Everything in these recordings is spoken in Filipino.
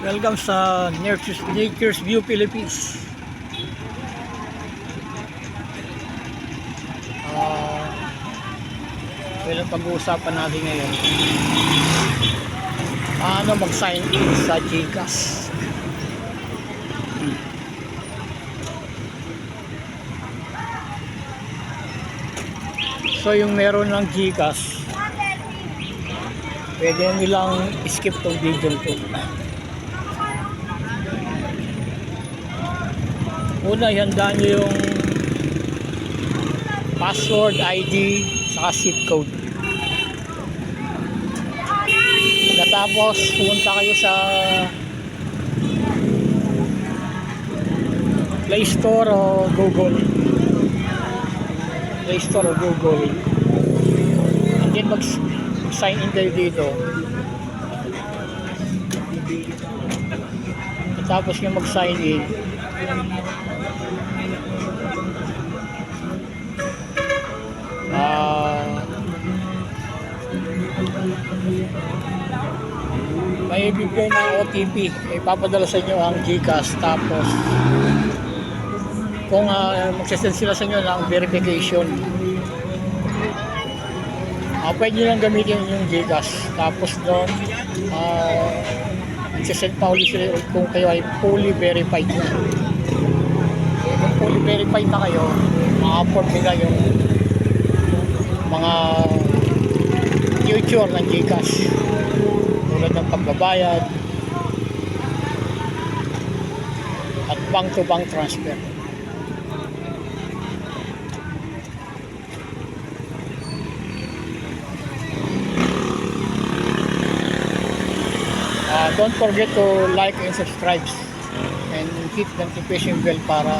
Welcome sa Nature's, Nature's View Philippines. Ah, uh, pag-uusapan natin ngayon. Paano mag-sign in sa GCash? So yung meron ng GCash, pwede nilang skip tong video to. Una, ihanda nyo yung password, ID, saka zip code. Pagkatapos, pumunta kayo sa Play Store o Google. Play Store o Google. And then mag- sign in kayo dito. Tapos yung mag-sign in, Ah. may bigay na OTP. Ipapadala sa inyo ang GCash. Tapos, kung uh, magsasend sila sa inyo ng verification, uh, pwede nyo lang gamitin yung GCash. Tapos doon, uh, magsasend pa ulit sila kung kayo ay fully verified na. Fully verified na kayo, mga-afford nila yung mga future ng GCash. Tulad ng pagbabayad at bank to bank transfer. Uh, don't forget to like and subscribe and hit the notification bell para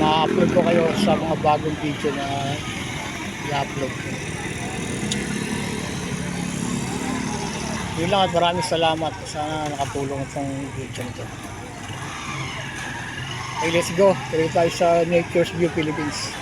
ma-upload ko kayo sa mga bagong video na i-upload ko. Yun lang at maraming salamat. Sana nakatulong itong video nito. Okay, let's go. Tayo sa Nature's View Philippines.